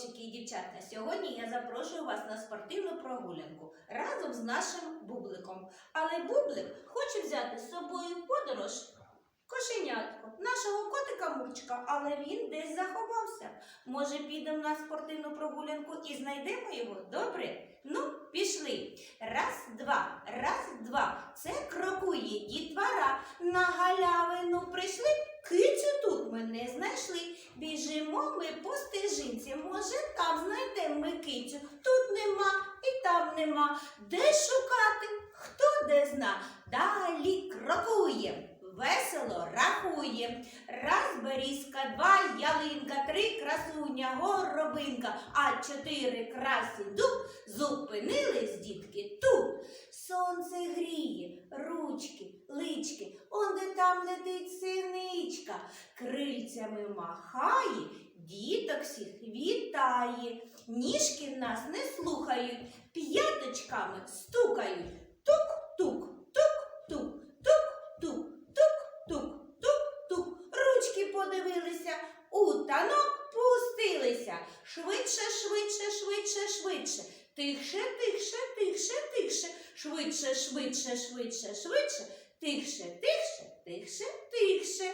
хлопчики і дівчатка, сьогодні я запрошую вас на спортивну прогулянку разом з нашим бубликом. Але бублик хоче взяти з собою подорож кошенятку, нашого котика Мурчика, але він десь заховався. Може, підемо на спортивну прогулянку і знайдемо його добре? Ну, Біжимо ми по стежинці. Може, там знайдемо ми кицю. Тут нема і там нема. Де шукати? Хто де зна? Далі крокує. Весело рахує. Раз берізка, два ялинка, три красуня, горобинка, а чотири красі дуб зупинились дітки тут. Сонце гріє, ручки, лички, он де там летить синичка, крильцями махає, діток всіх вітає. Ніжки нас не слухають, п'яточками стукають. Тук-тук, тук-тук, тук-тук, тук-тук, тук-тук. Ручки подивилися, у танок пустилися. Швидше, швидше, швидше, швидше. Тихше, тихше, тихше, тихше. Швидше, швидше, швидше, швидше. Тихше, тихше, тихше, тихше.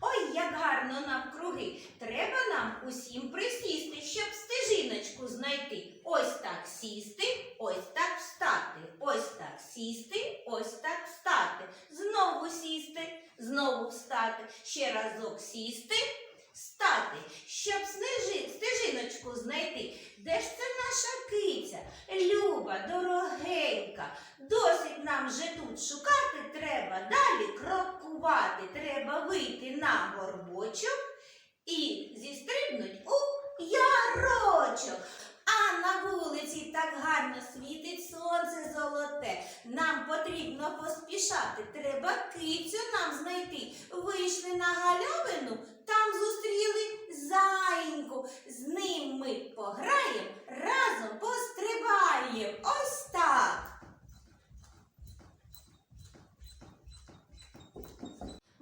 Ой, як гарно навкруги. Треба нам усім присісти, щоб стежиночку знайти. Ось так сісти, ось так встати. Ось так сісти, ось так встати. Знову сісти, знову встати. Ще разок сісти, стати. Щоб стежиночку знайти. Де ж це наша киця? Люба, дорогенька. Досить нам же тут шукати треба, далі крокувати. Треба вийти на горбочок і зістрибнуть у ярочок. А на вулиці так гарно світить сонце золоте. Нам потрібно поспішати. Треба кицю нам знайти. Вийшли на галявину, там зустріли заїньку. З ним ми пограємо, разом пострибаємо. Ось так.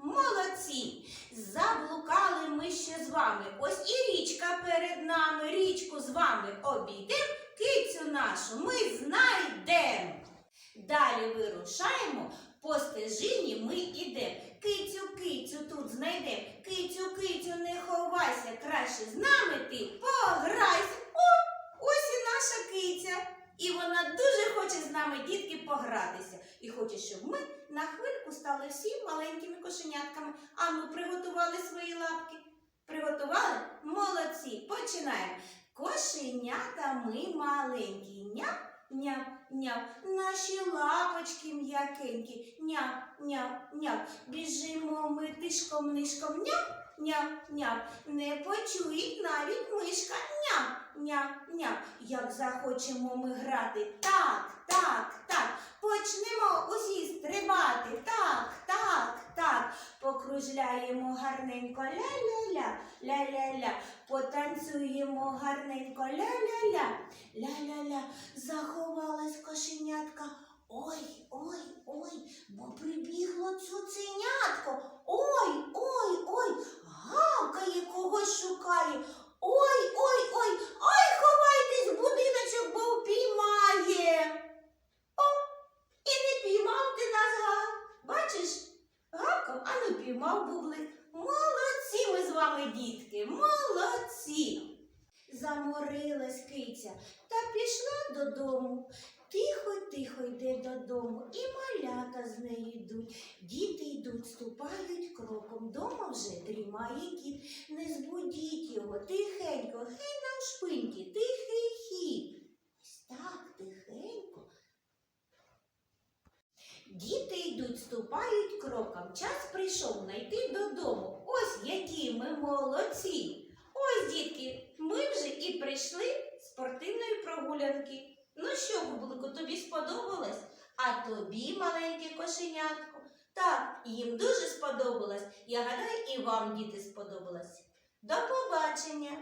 Молодці! Заблукали ми ще з вами. Ось і річка перед нами. Річку з вами обійдем, кицю нашу ми знайдемо. Далі вирушаємо, по стежині ми ідемо. Кицю, кицю тут знайдемо. Кицю, кицю, не ховайся, краще з нами ти пограйся. О, ось і наша киця. І вона дуже хоче з нами, дітки, погратися. І хоче, щоб ми на хвильку стали всі маленькими кошенятками. А ну, приготували свої лапки. Приготували? Молодці. Починаємо. Кошенята ми маленькі. Няв, няв, няв. Наші лапочки м'якенькі. Няв, няв, няв. Біжимо ми тишком нишком. Няв, няв, няв. Не почують навіть мишка. Няв, няв, няв. Як захочемо ми грати. Так, так, так. Почнемо усі стрибати. Так, так. Покружляємо гарненько ля-ля-ля, ля-ля-ля. Потанцюємо гарненько ля-ля-ля, ля-ля-ля. Заховалась кошенятка. Ой, ой, ой, бо прибігло цуценятко. Ой, ой, ой, гавкає, когось шукає. Ой, ой, ой, ой, ховайтесь в будиночок, бо впіймає. О, і не піймав ти нас, га. Бачиш, а піймав бублик. Молодці ми з вами, дітки, молодці. Заморилась киця та пішла додому. Тихо, тихо йде додому, і малята з нею йдуть. Діти йдуть, ступають кроком. Дома вже дрімає кіт. Не збудіть його, тихенько, хай нам шпиньки, тихий хід. Ось так тихенько. Діти йдуть, ступають кроком. Час прийшов знайти додому. Ось які ми молодці. Ось, дітки, ми вже і прийшли з спортивної прогулянки. Ну що, Бублику, тобі сподобалось? А тобі, маленьке кошенятко? Так, їм дуже сподобалось. Я гадаю, і вам, діти, сподобалось. До побачення!